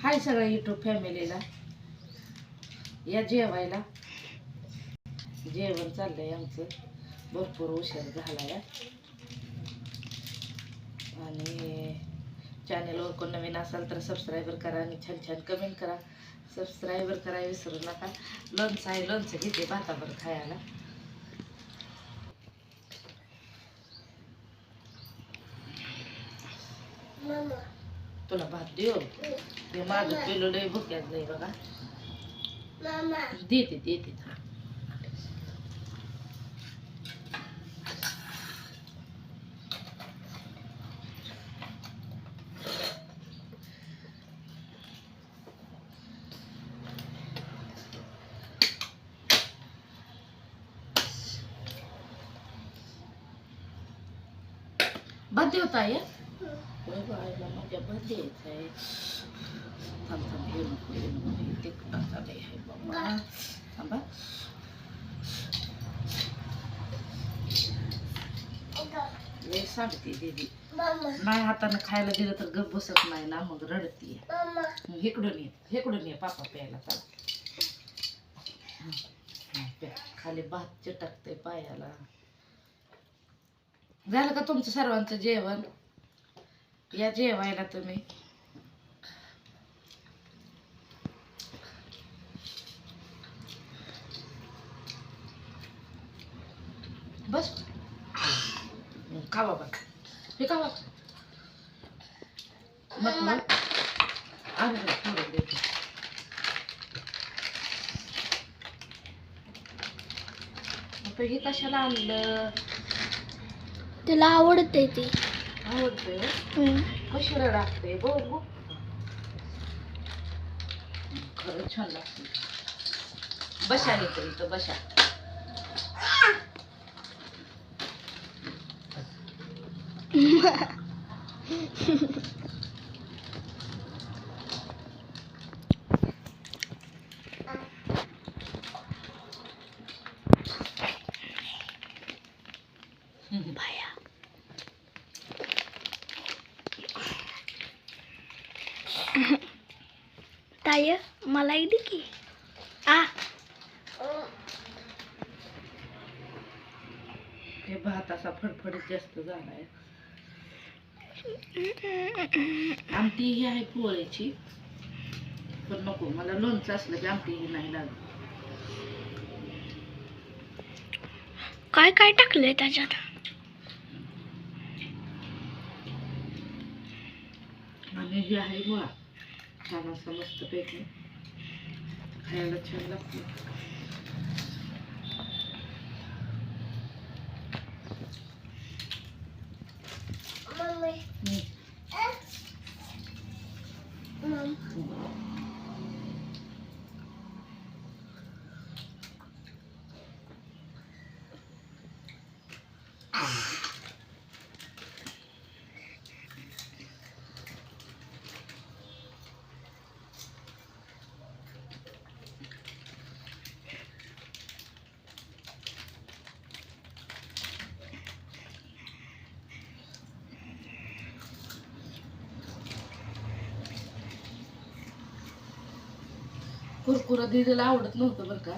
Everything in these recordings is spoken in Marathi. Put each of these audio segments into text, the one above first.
हाय सगळ्या युट्यूब फॅमिलीला. या जेवायला. जेवण चाललंय आमचं. भरपूर उशीर झाला या. आणि चॅनेलवर कोण नवीन असाल तर सबस्क्रायबर करा आणि छान छान कमेंट करा. सबस्क्रायबर करा विसरू नका. लोणचं आहे लोणचं घेते भातावर खायला. तुला भात देऊ ते माझं पिलो लय भुक्यात लय बघा देते देते भात देऊ ताई होय बाळाला माझ्या भात आहे थांब हे नको हे नको हे तिखटाचा लय आहे बाबा थांबा लय सांगते दीदी नाही हातानं खायला दिलं तर गप बसत नाही ना मग रडती इकडून ये इकडून ये पापा प्यायला चाल प्या. खाली भात चिटकते पायाला झालं का तुमचं सर्वांचं जेवण या जेवायला तुम्ही. बस. खा बाबा. हे खा बाबा. मग मग. आणून हे कशाला आणलं? त्याला आवडते ती. लागते. बघू. खरंच छान लागते. बशा येते इथं बशा. ताय मला एक दे की. आ. हे भात असा फडफडीत जास्त झालाय. आमटी ही आहे पोळ्याची. पण नको मला लोणचं असलं की आमटी ही नाही लागत. काय काय टाकलंय त्याच्यात? आणि ही आहे मुळा छान असं मस्तपैकी खायला छान लागतं हम्म. कुरकुरा दिदीला आवडत नव्हतं बरं का.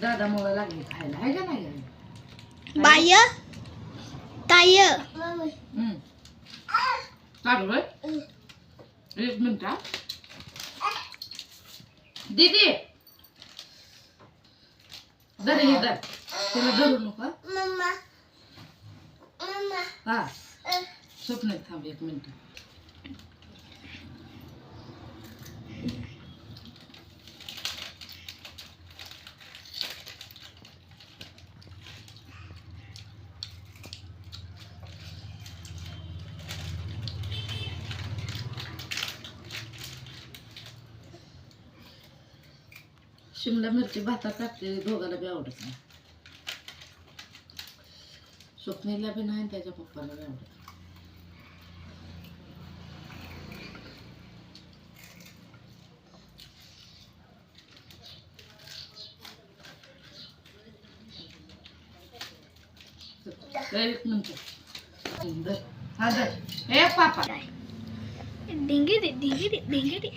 दादा मुळे लागली खायला. आहे का नाही? बाय. ताय हम्म. होय? एक मिनिट हा. दीदी. दर हे दर त्याला धरू नका हा. स्वप्न थांब एक मिनिट. शिमला मिरची भातात टाकते दोघाला बी आवडत नाही. स्वप्नीला बी नाही त्याच्या पप्पाला बी आवडत एक मिनिट. हा दर हे पापा. डिंगे दे डिंगे दे डिंगे दे.